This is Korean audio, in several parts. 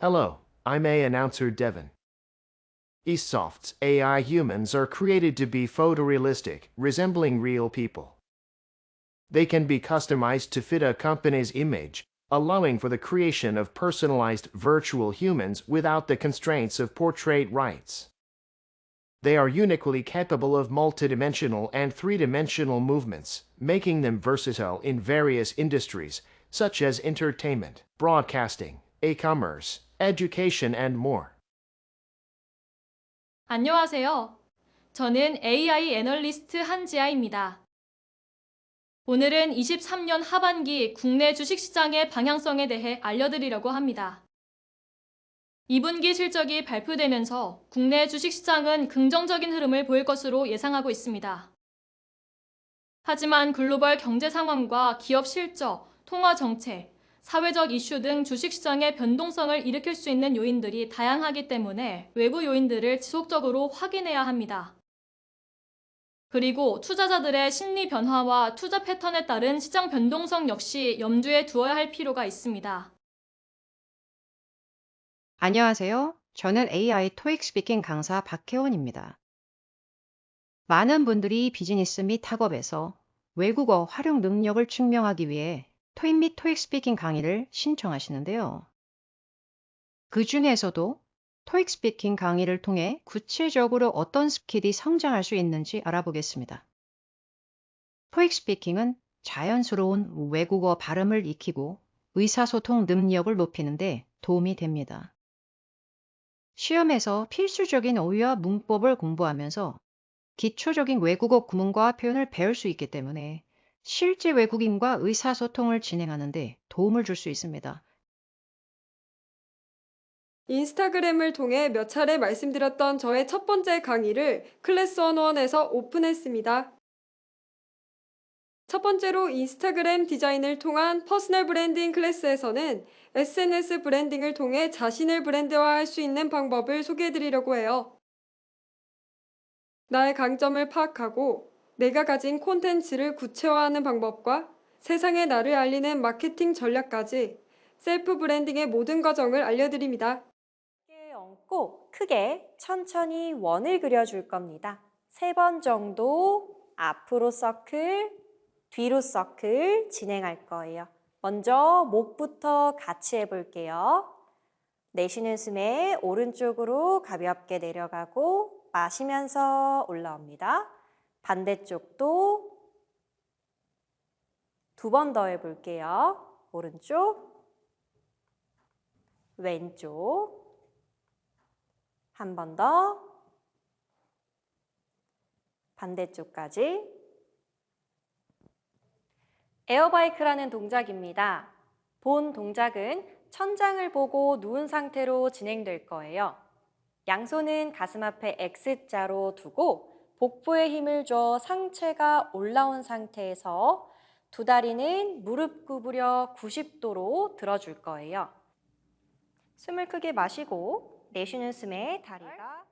Hello, I'm A announcer Devin. Esoft's AI humans are created to be photorealistic, resembling real people. They can be customized to fit a company's image, allowing for the creation of personalized virtual humans without the constraints of portrait rights. They are uniquely capable of multidimensional and three-dimensional movements, making them versatile in various industries such as entertainment, broadcasting, e-commerce, education, and more. 안녕하세요. 저는 AI 애널리스트 한지아입니다. 오늘은 23년 하반기 국내 주식시장의 방향성에 대해 알려드리려고 합니다. 2분기 실적이 발표되면서 국내 주식시장은 긍정적인 흐름을 보일 것으로 예상하고 있습니다. 하지만 글로벌 경제 상황과 기업 실적, 통화 정책, 사회적 이슈 등 주식시장의 변동성을 일으킬 수 있는 요인들이 다양하기 때문에 외부 요인들을 지속적으로 확인해야 합니다. 그리고 투자자들의 심리 변화와 투자 패턴에 따른 시장 변동성 역시 염두에 두어야 할 필요가 있습니다. 안녕하세요. 저는 AI 토익 스피킹 강사 박혜원입니다. 많은 분들이 비즈니스 및 학업에서 외국어 활용 능력을 증명하기 위해 토익 및 토익 스피킹 강의를 신청하시는데요. 그 중에서도 토익 스피킹 강의를 통해 구체적으로 어떤 스킬이 성장할 수 있는지 알아보겠습니다. 토익 스피킹은 자연스러운 외국어 발음을 익히고 의사소통 능력을 높이는데 도움이 됩니다. 시험에서 필수적인 어휘와 문법을 공부하면서 기초적인 외국어 구문과 표현을 배울 수 있기 때문에 실제 외국인과 의사소통을 진행하는데 도움을 줄 수 있습니다. 인스타그램을 통해 몇 차례 말씀드렸던 저의 첫 번째 강의를 클래스 101에서 오픈했습니다. 첫 번째로 인스타그램 디자인을 통한 퍼스널 브랜딩 클래스에서는 SNS 브랜딩을 통해 자신을 브랜드화할 수 있는 방법을 소개해 드리려고 해요. 나의 강점을 파악하고 내가 가진 콘텐츠를 구체화하는 방법과 세상에 나를 알리는 마케팅 전략까지 셀프 브랜딩의 모든 과정을 알려드립니다. 크게 얹고 크게 천천히 원을 그려줄 겁니다. 세 번 정도 앞으로 서클, 뒤로 서클 진행할 거예요. 먼저 목부터 같이 해볼게요. 내쉬는 숨에 오른쪽으로 가볍게 내려가고 마시면서 올라옵니다. 반대쪽도 두 번 더 해볼게요. 오른쪽, 왼쪽, 한 번 더. 반대쪽까지. 에어바이크라는 동작입니다. 본 동작은 천장을 보고 누운 상태로 진행될 거예요. 양손은 가슴 앞에 X자로 두고 복부에 힘을 줘 상체가 올라온 상태에서 두 다리는 무릎 구부려 90도로 들어줄 거예요. 숨을 크게 마시고 내쉬는 숨에 다리가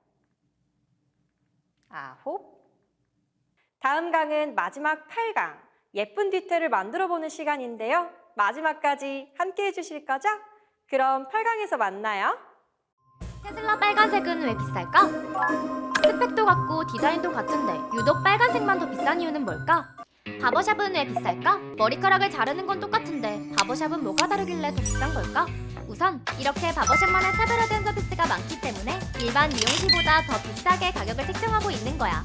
아홉 다음 강은 마지막 8강 예쁜 뒤태를 만들어 보는 시간인데요. 마지막까지 함께 해주실 거죠? 그럼 8강에서 만나요. 테슬라 빨간색은 왜 비쌀까? 스펙도 같고 디자인도 같은데 유독 빨간색만 더 비싼 이유는 뭘까? 바버샵은 왜 비쌀까? 머리카락을 자르는 건 똑같은데 바버샵은 뭐가 다르길래 더 비싼 걸까? 우선 이렇게 바버샵만의 차별화된 서비스가 많기 때문에 일반 미용실보다 더 비싸게 가격을 책정하고 있는 거야.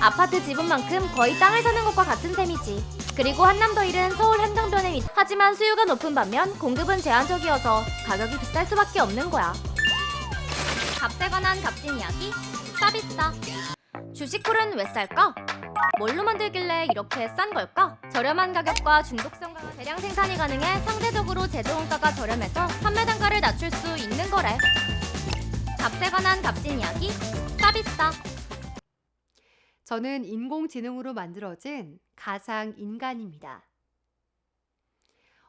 아파트 지분만큼 거의 땅을 사는 것과 같은 셈이지. 그리고 한남더일은 서울 한정변에 위 하지만 수요가 높은 반면 공급은 제한적이어서 가격이 비쌀 수밖에 없는 거야. 값에 관한 값진 이야기 싸비싸 주식풀은 왜 쌀까? 뭘로 만들길래 이렇게 싼 걸까? 저렴한 가격과 중독성 강한 대량 생산이 가능해 상대적으로 제조원가가 저렴해서 판매 단가를 낮출 수 있는 거래 값에 관한 값진 이야기 싸비싸 저는 인공지능으로 만들어진 가상 인간입니다.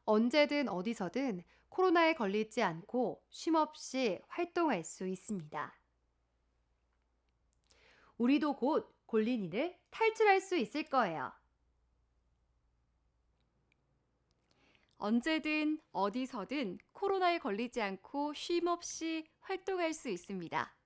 언제든 어디서든 코로나에 걸리지 않고 쉼없이 활동할 수 있습니다. 우리도 곧 골린이를 탈출할 수 있을 거예요. 언제든 어디서든 코로나에 걸리지 않고 쉼 없이 활동할 수 있습니다.